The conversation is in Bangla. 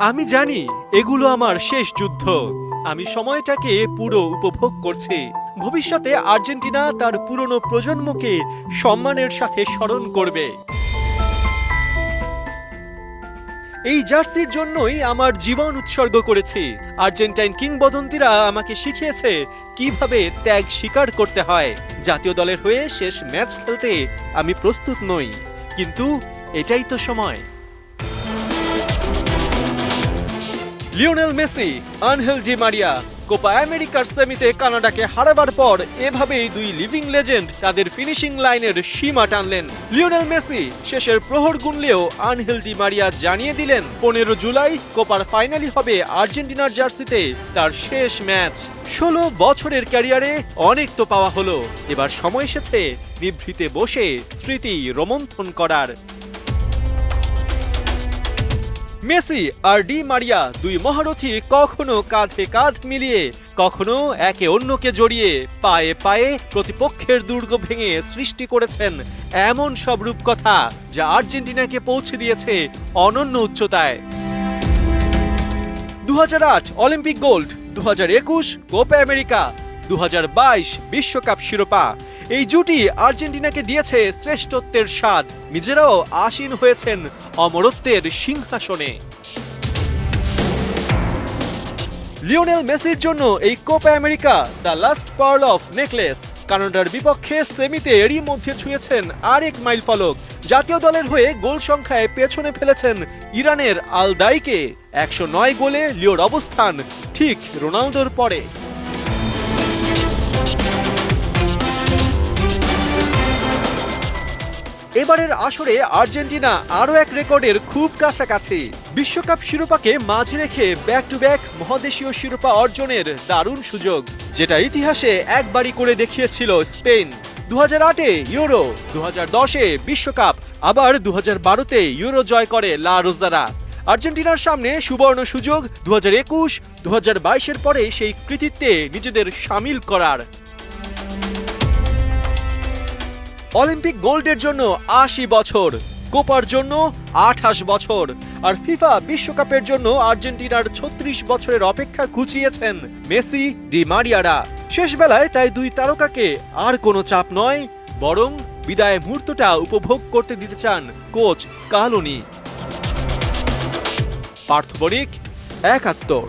আমি জানি, এগুলো আমার শেষ যুদ্ধ। আমি সময়টাকে পুরো উপভোগ করছি। ভবিষ্যতে আর্জেন্টিনা তার পুরনো প্রজন্মকে সম্মানের সাথে স্মরণ করবে। এই জার্সির জন্যই আমার জীবন উৎসর্গ করেছি। আর্জেন্টাইন কিংবদন্তিরা আমাকে শিখিয়েছে কীভাবে ত্যাগ স্বীকার করতে হয়। জাতীয় দলের হয়ে শেষ ম্যাচ খেলতে আমি প্রস্তুত নই। কিন্তু এটাই তো সময়। Lionel Messi, Angel Di Maria, Copa America সেমিতে কানাডাকে হারাবার পর এভাবেই দুই লিভিং লেজেন্ড তাদের ফিনিশিং লাইনের সীমা টানলেন। লিওনেল মেসি শেষের প্রহর গুনলেও আনহেল ডি মারিয়া জানিয়ে দিলেন, পনেরো জুলাই কোপার ফাইনালি হবে আর্জেন্টিনার জার্সিতে তার শেষ ম্যাচ। ষোলো বছরের ক্যারিয়ারে অনেক তো পাওয়া হলো। এবার সময় এসেছে নিভৃতে বসে স্মৃতি রোমন্থন করার। মেসি আর ডি মারিয়া দুই মহারথী কখনো কাঁধে কাঁধ মিলিয়ে, কখনো একে অন্যকে জড়িয়ে পায়ে পায়ে প্রতিপক্ষের দুর্গ ভেঙে সৃষ্টি করেছেন এমন সব রূপকথা যা আর্জেন্টিনাকে পৌঁছে দিয়েছে অনন্য উচ্চতায়। দু হাজার আট অলিম্পিক গোল্ড দু হাজার একুশ কোপা আমেরিকা দু বিশ্বকাপ শিরোপা এই জুটি আর্জেন্টিনাকে দিয়েছে শ্রেষ্ঠত্বের স্বাদ। নিজেরাও আসীন হয়েছেন অমরত্বের সিংহাসনে। লিওনেল মেসির জন্য এই Copa America the last pearl of necklace. কানাডার বিপক্ষে সেমিতে এরই মধ্যে ছুঁয়েছেন আরেক মাইল ফলক। জাতীয় দলের হয়ে গোল সংখ্যায় পেছনে ফেলেছেন ইরানের আলদাইকে। একশো নয় গোলে লিওর অবস্থান, ঠিক রোনালদোর পরে। এবারের আসরে আর্জেন্টিনা আরও এক রেকর্ডের খুব কাছাকাছি। বিশ্বকাপ শিরোপাকে মাঝে রেখে ব্যাক টু ব্যাক মহাদেশীয় শিরোপা অর্জনের দারুণ সুযোগ, যেটা ইতিহাসে একবারই করে দেখিয়েছিল স্পেন। দু হাজার আটে ইউরো দু হাজার দশে বিশ্বকাপ, আবার দু হাজার বারোতে ইউরো জয় করে লা রোজারা। আর্জেন্টিনার সামনে সুবর্ণ সুযোগ দু হাজার একুশ দু হাজার বাইশের পরে সেই কৃতিত্বে নিজেদের সামিল করার অলিম্পিক গোল্ডের জন্য আশি বছর, কোপার জন্য আঠাশ বছর, আর ফিফা বিশ্বকাপের জন্য আর্জেন্টিনার ছত্রিশ বছরের অপেক্ষা ঘুচিয়েছেন মেসি, ডি মারিয়ারা। শেষ বেলায় তাই দুই তারকাকে আর কোনো চাপ নয়, বরং বিদায় মুহূর্তটা উপভোগ করতে দিতে চান কোচ স্কালোনি। পার্থ বণিক, একাত্তর।